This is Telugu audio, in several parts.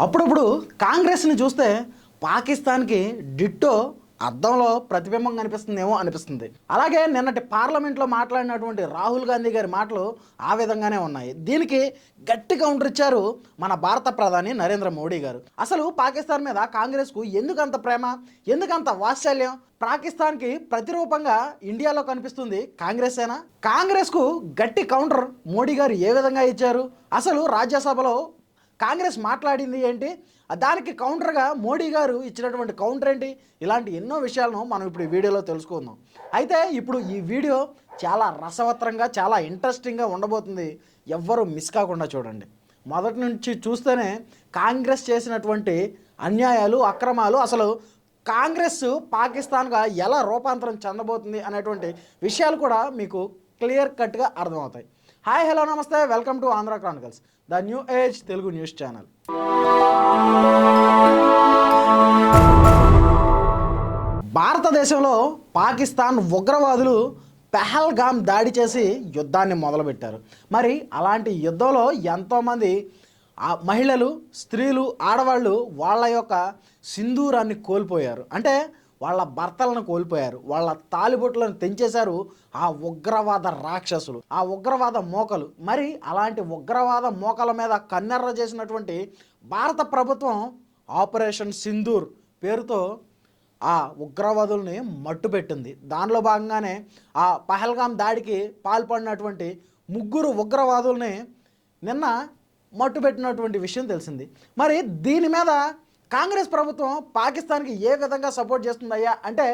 అప్పుడప్పుడు కాంగ్రెస్ని చూస్తే పాకిస్తాన్కి డిట్టో అద్దంలో ప్రతిబింబం కనిపిస్తుందేమో అనిపిస్తుంది. అలాగే నిన్నటి పార్లమెంట్లో మాట్లాడినటువంటి రాహుల్ గాంధీ గారి మాటలు ఆ విధంగానే ఉన్నాయి. దీనికి గట్టి కౌంటర్ ఇచ్చారు మన భారత ప్రధాని నరేంద్ర మోడీ గారు. అసలు పాకిస్తాన్ మీద కాంగ్రెస్కు ఎందుకంత ప్రేమ ఎందుకంత వాత్సల్యం? పాకిస్తాన్కి ప్రతిరూపంగా ఇండియాలో కనిపిస్తుంది కాంగ్రెసేనా? కాంగ్రెస్కు గట్టి కౌంటర్ మోడీ గారు ఏ విధంగా ఇచ్చారు? అసలు రాజ్యసభలో కాంగ్రెస్ మాట్లాడింది ఏంటి? దానికి కౌంటర్గా మోడీ గారు ఇచ్చినటువంటి కౌంటర్ ఏంటి? ఇలాంటి ఎన్నో విషయాలను మనం ఇప్పుడు ఈ వీడియోలో తెలుసుకుందాం. అయితే ఇప్పుడు ఈ వీడియో చాలా రసవత్రంగా చాలా ఇంట్రెస్టింగ్గా ఉండబోతుంది. ఎవ్వరూ మిస్ కాకుండా చూడండి. మొదటి నుంచి చూస్తేనే కాంగ్రెస్ చేసినటువంటి అన్యాయాలు అక్రమాలు అసలు కాంగ్రెస్ పాకిస్తాన్గా ఎలా రూపాంతరం చెందబోతుంది అనేటువంటి విషయాలు కూడా మీకు క్లియర్ కట్గా అర్థమవుతాయి. హాయ్ హలో నమస్తే. Welcome to Andhra Chronicles the new age Telugu news channel. భారతదేశంలో పాకిస్తాన్ ఉగ్రవాదులు పెహల్గామ్ దాడి చేసి యుద్ధాన్ని మొదలుపెట్టారు. మరి అలాంటి యుద్ధంలో ఎంతోమంది ఆ మహిళలు స్త్రీలు ఆడవాళ్ళు వాళ్ళ యొక్క సింధూరాన్ని కోల్పోయారు. అంటే వాళ్ళ భర్తలను కోల్పోయారు వాళ్ళ తాలిబొట్లను తెంచేశారు ఆ ఉగ్రవాద రాక్షసులు ఆ ఉగ్రవాద మోకలు. మరి అలాంటి ఉగ్రవాద మోకల మీద కన్నెర్ర చేసినటువంటి భారత ప్రభుత్వం ఆపరేషన్ సింధూర్ పేరుతో ఆ ఉగ్రవాదుల్ని మట్టుపెట్టింది. దానిలో భాగంగానే ఆ పహల్గాం దాడికి పాల్పడినటువంటి ముగ్గురు ఉగ్రవాదుల్ని నిన్న మట్టుపెట్టినటువంటి విషయం తెలిసింది. మరి దీని మీద కాంగ్రెస్ ప్రభుత్వం పాకిస్తాన్కి ఏ విధంగా సపోర్ట్ చేస్తుందయ్యా? అంటే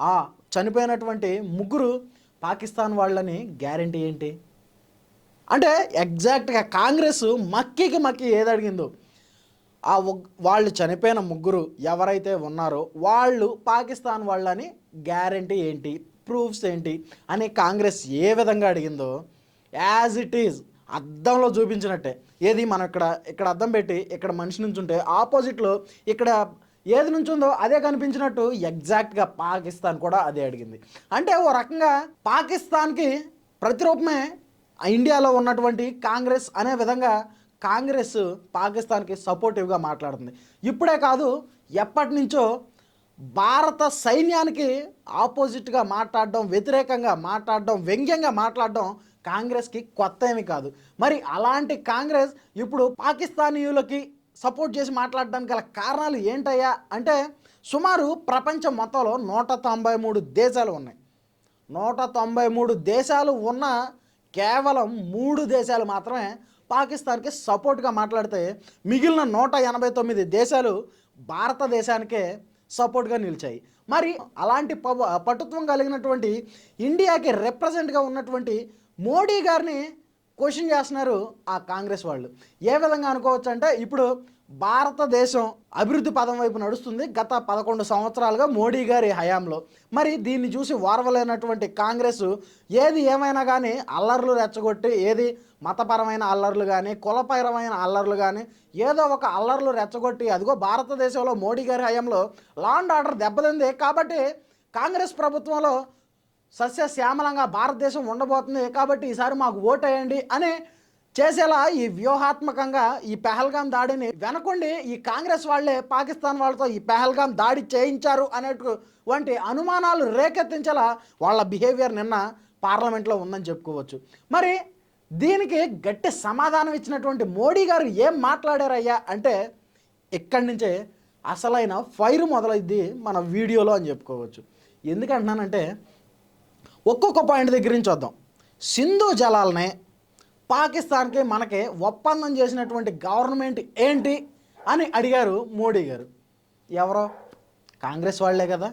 ఆ చనిపోయినటువంటి ముగ్గురు పాకిస్తాన్ వాళ్ళని గ్యారంటీ ఏంటి? అంటే ఎగ్జాక్ట్గా కాంగ్రెస్ మక్కీకి మక్కి ఏది అడిగిందో. ఆ వాళ్ళు చనిపోయిన ముగ్గురు ఎవరైతే ఉన్నారో వాళ్ళు పాకిస్తాన్ వాళ్ళని గ్యారంటీ ఏంటి? ప్రూఫ్స్ ఏంటి? అని కాంగ్రెస్ ఏ విధంగా అడిగిందో యాజ్ ఇట్ ఈజ్ అద్దంలో చూపించినట్టే. ఏది మనం ఇక్కడ ఇక్కడ అద్దం పెట్టి ఇక్కడ మనిషి నుంచుంటే ఆపోజిట్లో ఇక్కడ ఏది నుంచి ఉందో అదే కనిపించినట్టు ఎగ్జాక్ట్గా పాకిస్తాన్ కూడా అదే అడిగింది. అంటే ఓ రకంగా పాకిస్తాన్కి ప్రతిరూపమే ఇండియాలో ఉన్నటువంటి కాంగ్రెస్ అనే విధంగా కాంగ్రెస్ పాకిస్తాన్కి సపోర్టివ్గా మాట్లాడుతుంది. ఇప్పుడే కాదు ఎప్పటి నుంచో భారత సైన్యానికి ఆపోజిట్గా మాట్లాడడం వ్యతిరేకంగా మాట్లాడడం వ్యంగ్యంగా మాట్లాడడం కాంగ్రెస్కి కొత్త ఏమి కాదు. మరి అలాంటి కాంగ్రెస్ ఇప్పుడు పాకిస్తానీయులకి సపోర్ట్ చేసి మాట్లాడడానికి గల కారణాలు ఏంటయ్యా? అంటే సుమారు ప్రపంచం మొత్తంలో నూట తొంభై మూడు దేశాలు ఉన్నాయి. నూట తొంభై మూడు దేశాలు ఉన్న కేవలం మూడు దేశాలు మాత్రమే పాకిస్తాన్కి సపోర్ట్గా మాట్లాడితే మిగిలిన నూట ఎనభై తొమ్మిది దేశాలు భారతదేశానికే సపోర్ట్గా నిలిచాయి. మరి అలాంటి ప పటుత్వం కలిగినటువంటి ఇండియాకి రిప్రజెంట్గా ఉన్నటువంటి మోడీ గారిని క్వశ్చన్ చేస్తున్నారు ఆ కాంగ్రెస్ వాళ్ళు. ఏ విధంగా అనుకోవచ్చు అంటే ఇప్పుడు భారతదేశం అభివృద్ధి పదం వైపు నడుస్తుంది గత పదకొండు సంవత్సరాలుగా మోడీ గారి హయాంలో. మరి దీన్ని చూసి వారవలేనటువంటి కాంగ్రెస్ ఏది ఏమైనా కానీ అల్లర్లు రెచ్చగొట్టి ఏది మతపరమైన అల్లర్లు కానీ కులపరమైన అల్లర్లు కానీ ఏదో ఒక అల్లర్లు రెచ్చగొట్టి అదిగో భారతదేశంలో మోడీ గారి హయాంలో లా అండ్ ఆర్డర్ దెబ్బతింది. కాబట్టి కాంగ్రెస్ ప్రభుత్వంలో సస్యశ్యామలంగా భారతదేశం ఉండబోతుంది. కాబట్టి ఈసారి మాకు ఓటేయండి అని చేసేలా ఈ వ్యూహాత్మకంగా ఈ పెహల్గాం దాడిని వెనకుండి. ఈ కాంగ్రెస్ వాళ్ళే పాకిస్తాన్ వాళ్ళతో ఈ పెహల్గాం దాడి చేయించారు అనేటువంటి అనుమానాలు రేకెత్తించేలా వాళ్ళ బిహేవియర్ నిన్న పార్లమెంట్లో ఉందని చెప్పుకోవచ్చు. మరి దీనికి గట్టి సమాధానం ఇచ్చినటువంటి మోడీ గారు ఏం మాట్లాడారయ్యా అంటే ఇక్కడి నుంచే అసలైన ఫైర్ మొదలైద్ది మన వీడియోలో అని చెప్పుకోవచ్చు. ఎందుకంటున్నానంటే ఒక్కొక్క పాయింట్ దగ్గర నుంచి వద్దాం సింధు జలాలనే పాకిస్తాన్కి మనకి ఒప్పందం చేసినటువంటి గవర్నమెంట్ ఏంటి అని అడిగారు మోడీ గారు. ఎవరో? కాంగ్రెస్ వాళ్ళే కదా.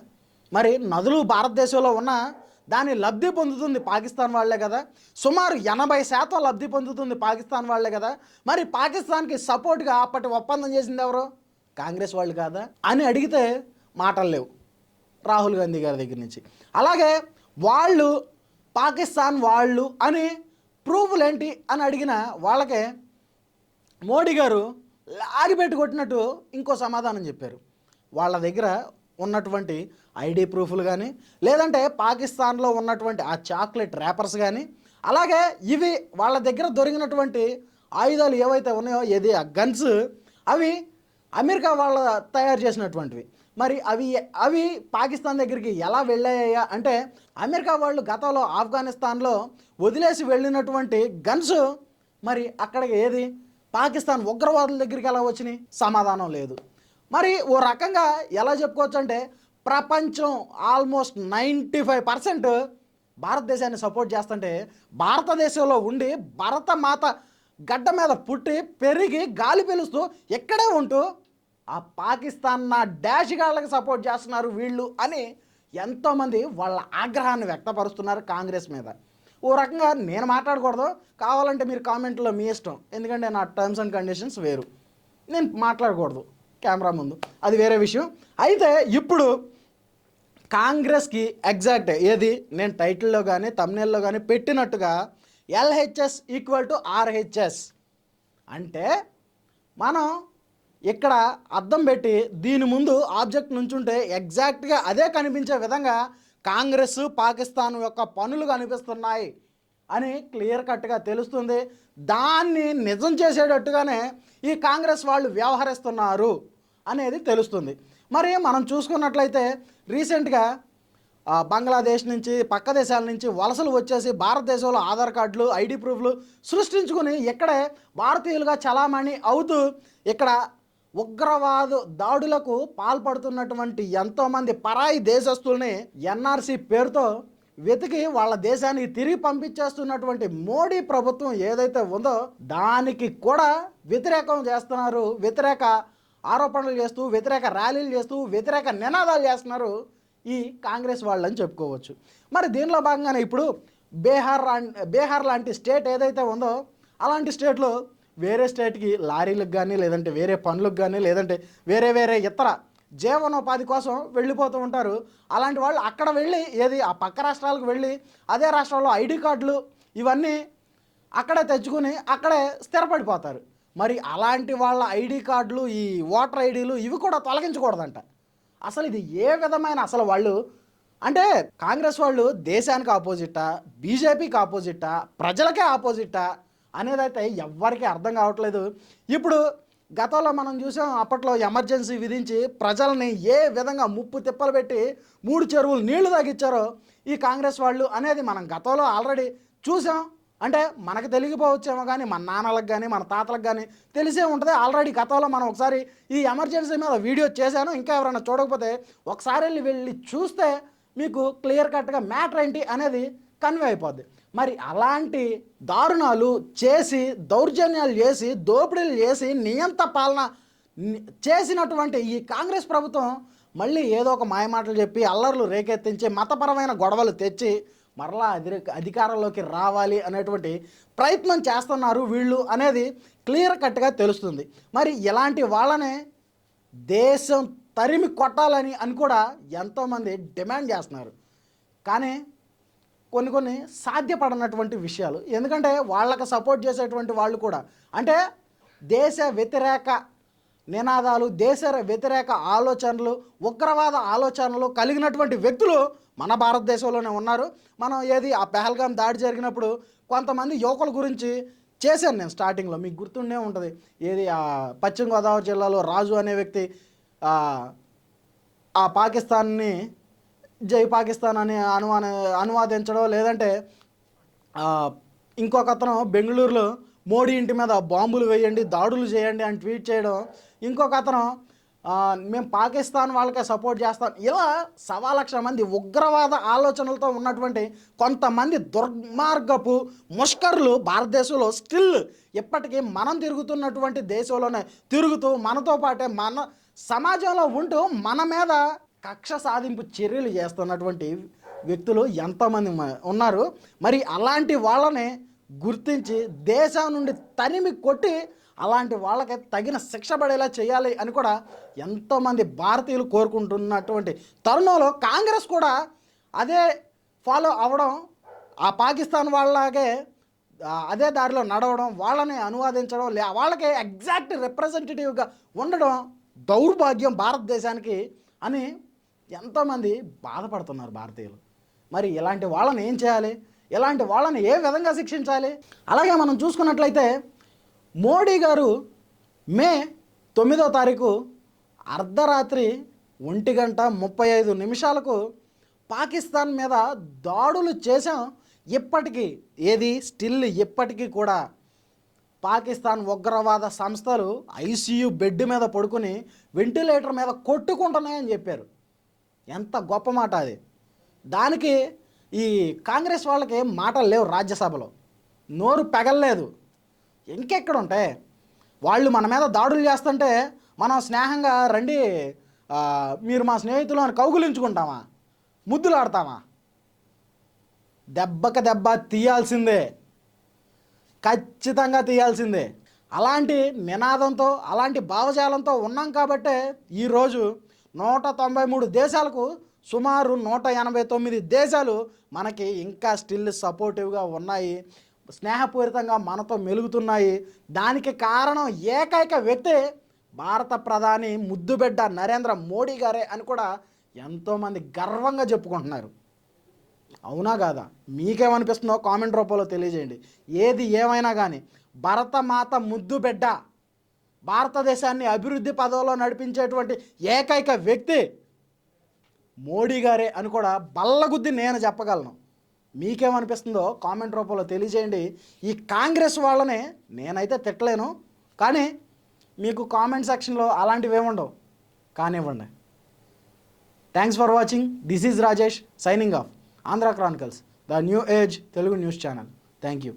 మరి నదులు భారతదేశంలో ఉన్న దాని లబ్ధి పొందుతుంది పాకిస్తాన్ వాళ్ళే కదా. సుమారు ఎనభై శాతం లబ్ధి పొందుతుంది పాకిస్తాన్ వాళ్ళే కదా. మరి పాకిస్తాన్కి సపోర్ట్గా అప్పటి ఒప్పందం చేసింది ఎవరు? కాంగ్రెస్ వాళ్ళు కాదా? అని అడిగితే మాటలు లేవు రాహుల్ గాంధీ గారి దగ్గర నుంచి. అలాగే వాళ్ళు పాకిస్తాన్ వాళ్ళు అని ప్రూఫ్లు ఏంటి అని అడిగిన వాళ్ళకే మోడీ గారు లాగిపెట్టి కొట్టినట్టు ఇంకో సమాధానం చెప్పారు. వాళ్ళ దగ్గర ఉన్నటువంటి ఐడి ప్రూఫ్లు కానీ లేదంటే పాకిస్తాన్లో ఉన్నటువంటి ఆ చాక్లెట్ ర్యాపర్స్ కానీ అలాగే ఇవి వాళ్ళ దగ్గర దొరికినటువంటి ఆయుధాలు ఏవైతే ఉన్నాయో ఏది ఆ గన్స్ అవి అమెరికా వాళ్ళ తయారు చేసినటువంటివి. మరి అవి అవి పాకిస్తాన్ దగ్గరికి ఎలా వెళ్ళాయా? అంటే అమెరికా వాళ్ళు గతంలో ఆఫ్ఘనిస్తాన్లో వదిలేసి వెళ్ళినటువంటి గన్స్ మరి అక్కడికి ఏది? పాకిస్తాన్ ఉగ్రవాదుల దగ్గరికి ఎలా వచ్చినాయి? సమాధానం లేదు. మరి ఓ రకంగా ఎలా చెప్పుకోవచ్చు అంటే ప్రపంచం ఆల్మోస్ట్ నైంటీ ఫైవ్ పర్సెంట్ భారతదేశాన్ని సపోర్ట్ చేస్తుంటే భారతదేశంలో ఉండి భరత మాత గడ్డ మీద పుట్టి పెరిగి గాలి పిలుస్తూ ఎక్కడే ఉంటూ ఆ పాకిస్తాన్ నా డాష్ గాళ్ళకి సపోర్ట్ చేస్తున్నారు వీళ్ళు అని ఎంతోమంది వాళ్ళ ఆగ్రహాన్ని వ్యక్తపరుస్తున్నారు కాంగ్రెస్ మీద. ఓ రకంగా నేను మాట్లాడకూడదు. కావాలంటే మీరు కామెంట్లో మీ ఇష్టం. ఎందుకంటే నా టర్మ్స్ అండ్ కండిషన్స్ వేరు. నేను మాట్లాడకూడదు కెమెరా ముందు. అది వేరే విషయం. అయితే ఇప్పుడు కాంగ్రెస్కి ఎగ్జాక్ట్ ఏది? నేను టైటిల్లో కానీ తమ్నేల్లో కానీ పెట్టినట్టుగా ఎల్హెచ్ఎస్ ఈక్వల్ టు ఆర్హెచ్ఎస్. అంటే మనం ఇక్కడ అద్దం పెట్టి దీని ముందు ఆబ్జెక్ట్ నుంచుంటే ఎగ్జాక్ట్గా అదే కనిపించే విధంగా కాంగ్రెస్ పాకిస్తాన్ యొక్క పనులు కనిపిస్తున్నాయి అని క్లియర్ కట్గా తెలుస్తుంది. దాన్ని నిజం చేసేటట్టుగానే ఈ కాంగ్రెస్ వాళ్ళు వ్యవహరిస్తున్నారు అనేది తెలుస్తుంది. మరి మనం చూసుకున్నట్లయితే రీసెంట్గా బంగ్లాదేశ్ నుంచి పక్క దేశాల నుంచి వలసలు వచ్చేసి భారతదేశంలో ఆధార్ కార్డులు ఐడి ప్రూఫ్లు సృష్టించుకుని ఇక్కడే భారతీయులుగా చలామణి అవుతూ ఇక్కడ ఉగ్రవాద దాడులకు పాల్పడుతున్నటువంటి ఎంతోమంది పరాయి దేశస్తుల్ని ఎన్ఆర్సీ పేరుతో వెతికి వాళ్ళ దేశానికి తిరిగి పంపించేస్తున్నటువంటి మోడీ ప్రభుత్వం ఏదైతే ఉందో దానికి కూడా వ్యతిరేకం చేస్తున్నారు. వ్యతిరేక ఆరోపణలు చేస్తూ వ్యతిరేక ర్యాలీలు చేస్తూ వ్యతిరేక నినాదాలు చేస్తున్నారు ఈ కాంగ్రెస్ వాళ్ళని చెప్పుకోవచ్చు. మరి దీనిలో భాగంగానే ఇప్పుడు బీహార్ బీహార్ లాంటి స్టేట్ ఏదైతే ఉందో అలాంటి స్టేట్లో వేరే స్టేట్కి లారీలకు కానీ లేదంటే వేరే పనులకు కానీ లేదంటే వేరే వేరే ఇతర జీవనోపాధి కోసం వెళ్ళిపోతూ ఉంటారు. అలాంటి వాళ్ళు అక్కడ వెళ్ళి ఏది ఆ పక్క రాష్ట్రాలకు వెళ్ళి అదే రాష్ట్రంలో ఐడి కార్డులు ఇవన్నీ అక్కడే తెచ్చుకుని అక్కడే స్థిరపడిపోతారు. మరి అలాంటి వాళ్ళ ఐడి కార్డులు ఈ ఓటర్ ఐడీలు ఇవి కూడా తొలగించకూడదంట. అసలు ఇది ఏ విధమైన అసలు వాళ్ళు అంటే కాంగ్రెస్ వాళ్ళు దేశానికి ఆపోజిటా బీజేపీకి ఆపోజిటా ప్రజలకే ఆపోజిటా అనేదైతే ఎవ్వరికీ అర్థం కావట్లేదు. ఇప్పుడు గతంలో మనం చూసాం అప్పట్లో ఎమర్జెన్సీ విధించి ప్రజల్ని ఏ విధంగా ముప్పు తిప్పలు పెట్టి మూడు చెరువులు నీళ్ళు తాగిచ్చారో ఈ కాంగ్రెస్ వాళ్ళు అనేది మనం గతంలో ఆల్రెడీ చూసాం. అంటే మనకు తెలియకపోవచ్చేమో కానీ మన నాన్నలకు కానీ మన తాతలకు కానీ తెలిసే ఉంటుంది. ఆల్రెడీ గతంలో మనం ఒకసారి ఈ ఎమర్జెన్సీ మీద వీడియో చేశాను. ఇంకా ఎవరైనా చూడకపోతే ఒకసారి వెళ్ళి వెళ్ళి చూస్తే మీకు క్లియర్ కట్గా మ్యాటర్ ఏంటి అనేది కన్వే అయిపోద్ది. మరి అలాంటి దారుణాలు చేసి దౌర్జన్యాలు చేసి దోపిడీలు చేసి నియంత పాలన చేసినటువంటి ఈ కాంగ్రెస్ ప్రభుత్వం మళ్ళీ ఏదో ఒక మాయమాటలు చెప్పి అల్లర్లు రేకెత్తించి మతపరమైన గొడవలు తెచ్చి మరలా అధి అధికారంలోకి రావాలి అనేటువంటి ప్రయత్నం చేస్తున్నారు వీళ్ళు అనేది క్లియర్ కట్గా తెలుస్తుంది. మరి ఇలాంటి వాళ్ళనే దేశం తరిమి కొట్టాలని అని కూడా ఎంతోమంది డిమాండ్ చేస్తున్నారు. కానీ కొన్ని కొన్ని సాధ్యపడనటువంటి విషయాలు. ఎందుకంటే వాళ్ళకి సపోర్ట్ చేసేటువంటి వాళ్ళు కూడా. అంటే దేశ వ్యతిరేక నినాదాలు దేశ వ్యతిరేక ఆలోచనలు ఉగ్రవాద ఆలోచనలు కలిగినటువంటి వ్యక్తులు మన భారతదేశంలోనే ఉన్నారు. మనం ఏది ఆ పెహల్గాం దాడి జరిగినప్పుడు కొంతమంది యువకుల గురించి చేశాను నేను స్టార్టింగ్లో. మీకు గుర్తుండే ఉంటుంది. ఏది ఆ పశ్చిమ గోదావరి జిల్లాలో రాజు అనే వ్యక్తి ఆ, ఆ పాకిస్తాన్ని జై పాకిస్తాన్ అని అనువాన అనువాదించడం లేదంటే ఇంకొక అతను బెంగళూరులో మోడీ ఇంటి మీద బాంబులు వేయండి దాడులు చేయండి అని ట్వీట్ చేయడం ఇంకొక అతను మేము పాకిస్తాన్ వాళ్ళకే సపోర్ట్ చేస్తాం. ఇలా సవా లక్షల మంది ఉగ్రవాద ఆలోచనలతో ఉన్నటువంటి కొంతమంది దుర్మార్గపు ముష్కర్లు భారతదేశంలో స్టిల్ ఇప్పటికీ మనం తిరుగుతున్నటువంటి దేశంలోనే తిరుగుతూ మనతో పాటే మన సమాజంలో ఉంటూ మన మీద కక్ష సాధింపు చర్యలు చేస్తున్నటువంటి వ్యక్తులు ఎంతోమంది ఉన్నారు. మరి అలాంటి వాళ్ళని గుర్తించి దేశం నుండి తరిమి కొట్టి అలాంటి వాళ్ళకి తగిన శిక్ష పడేలా చేయాలి అని కూడా ఎంతోమంది భారతీయులు కోరుకుంటున్నటువంటి తరుణంలో కాంగ్రెస్ కూడా అదే ఫాలో అవ్వడం ఆ పాకిస్తాన్ వాళ్ళలాగే అదే దారిలో నడవడం వాళ్ళని అనువాదించడం లే వాళ్ళకి ఎగ్జాక్ట్ రిప్రజెంటేటివ్గా ఉండడం దౌర్భాగ్యం భారతదేశానికి అని ఎంతోమంది బాధపడుతున్నారు భారతీయులు? మరి ఇలాంటి వాళ్ళని ఏం చేయాలి? ఇలాంటి వాళ్ళని ఏ విధంగా శిక్షించాలి? అలాగే మనం చూసుకున్నట్లయితే మోడీ గారు మే తొమ్మిదో తారీఖు అర్ధరాత్రి ఒంటి గంట ముప్పై ఐదు నిమిషాలకు పాకిస్తాన్ మీద దాడులు చేశాం. ఇప్పటికీ ఏది? స్టిల్ ఇప్పటికీ కూడా పాకిస్తాన్ ఉగ్రవాద సంస్థలు ఐసీయూ బెడ్ మీద పడుకుని వెంటిలేటర్ మీద కొట్టుకుంటున్నాయని చెప్పారు. ఎంత గొప్ప మాట అది. దానికి ఈ కాంగ్రెస్ వాళ్ళకి మాటలు లేవు రాజ్యసభలో. నోరు పెగల్లేదు. ఇంకెక్కడ ఉంటాయి వాళ్ళు మన మీద దాడులు చేస్తుంటే మనం స్నేహంగా రండి మీరు మా స్నేహితులు అని కౌగులించుకుంటామా? ముద్దులాడతామా? దెబ్బక దెబ్బ తీయాల్సిందే. ఖచ్చితంగా తీయాల్సిందే. అలాంటి నినాదంతో అలాంటి భావజాలంతో ఉన్నాం కాబట్టే ఈరోజు నూట తొంభై మూడు దేశాలకు సుమారు నూట ఎనభై తొమ్మిది దేశాలు మనకి ఇంకా స్టిల్ సపోర్టివ్గా ఉన్నాయి. స్నేహపూరితంగా మనతో మెలుగుతున్నాయి. దానికి కారణం ఏకైక వ్యక్తి భారత ప్రధాని ముద్దుబిడ్డ నరేంద్ర మోడీ గారే అని కూడా ఎంతోమంది గర్వంగా చెప్పుకుంటున్నారు. అవునా కాదా? మీకేమనిపిస్తుందో కామెంట్ రూపంలో తెలియజేయండి. ఏది ఏమైనా కానీ భరతమాత ముద్దు బిడ్డ భారతదేశాన్ని అభివృద్ధి పదవిలో నడిపించేటువంటి ఏకైక వ్యక్తి మోడీ గారే అని కూడా బల్లగుద్ది నేను చెప్పగలను. మీకేమనిపిస్తుందో కామెంట్ రూపంలో తెలియజేయండి. ఈ కాంగ్రెస్ వాళ్ళని నేనైతే తిట్టలేను. కానీ మీకు కామెంట్ సెక్షన్లో అలాంటివి ఏముండవు. కానివ్వండి. Thanks for watching this is Rajesh signing off Andhra Chronicles the new age Telugu news channel thank you